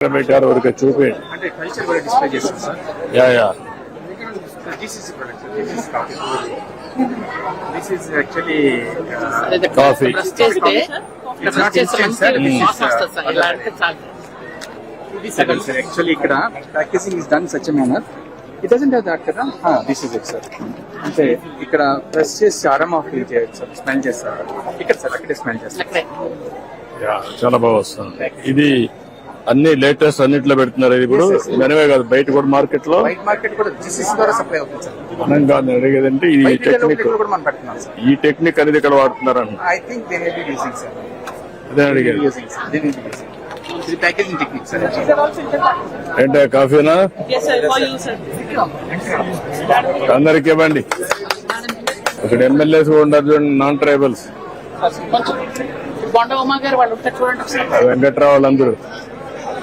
పెట్టారు చేస్తాం sir yeah yeah. It's not instant, sir. This is, uh, ఇక్కడ packaging is done such manner it doesn't have that కదా? This is it sir అంటే ఇక్కడ press చేసి aroma feel చేయొచ్చు sir smell చేస్తారు ఇక్కడ సార్ అక్కడే స్మెల్ చేస్తారు చాలా బాగా వస్తుంది. ఇది అన్ని లేటెస్ట్ అన్నిట్లో పెడుతున్నారు ఇది ఇప్పుడు. మనమే కాదు బయట కూడా మార్కెట్లో వైట్ మార్కెట్ కూడా జీసీసీ ద్వారా సప్లై అవుతుంది సార్. మనం కాదు ఈ టెక్నిక్ కూడా మనం పెడుతున్నాం సార్. ఈ టెక్నిక్ అనేది ఇక్కడ వాడుతున్నారని I think they may be using sir అదే అడిగేది ఏంటో కాఫీనా? Yes, sir. For you, sir. అందరికి ఇవ్వండి. ఇక్కడ ఎమ్మెల్యేస్ కూడా ఉన్నారు చూడండి నాన్ ట్రైబల్స్ వెంకట్రావు వాళ్ళందరూ.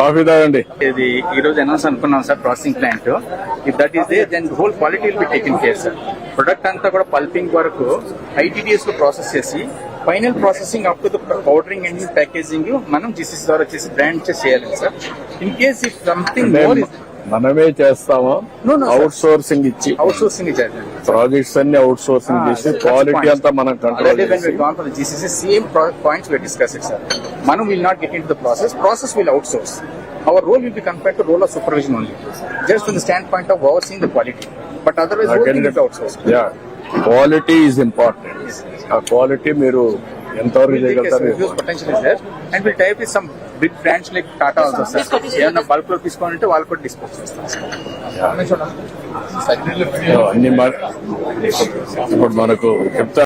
కాఫీ తాగండి. ఇది ఈ రోజు అనౌన్స్ అనుకున్నాం sir processing plant if that is they then whole quality will be taken care sir product అంతా కూడా పల్పింగ్ వరకు ఐటీడీఎస్లో ప్రాసెస్ చేసి final processing up to the powdering and packaging మనం జీసీసీ ద్వారా చేసి బ్రాండ్ చేసి చేయాలి sir in case if something more మనమే చేస్తామా. అవుట్ సోర్సింగ్ ఇచ్చి అవుట్ సోర్సింగ్ ప్రాజెక్ట్స్ అన్ని అవుట్ సోర్సింగ్ చేసి క్వాలిటీ అంతా మనం control GCC, same pro- points we discussed it, sir. Manu will not get into the process. Process will outsource. Our role will be compared to role of supervision only, just from the standpoint of overseeing the quality. But otherwise, whole thing is outsourced. Yeah quality is important ఆ quality మీరు ఎంతవరకు చేయగలుగుతారు brands like Tata also, sir. ఏమన్నా బల్క్లో తీసుకోవాలంటే వాళ్ళు కూడా dispose చేస్తారు అన్ని ఇప్పుడు మనకు చెప్తా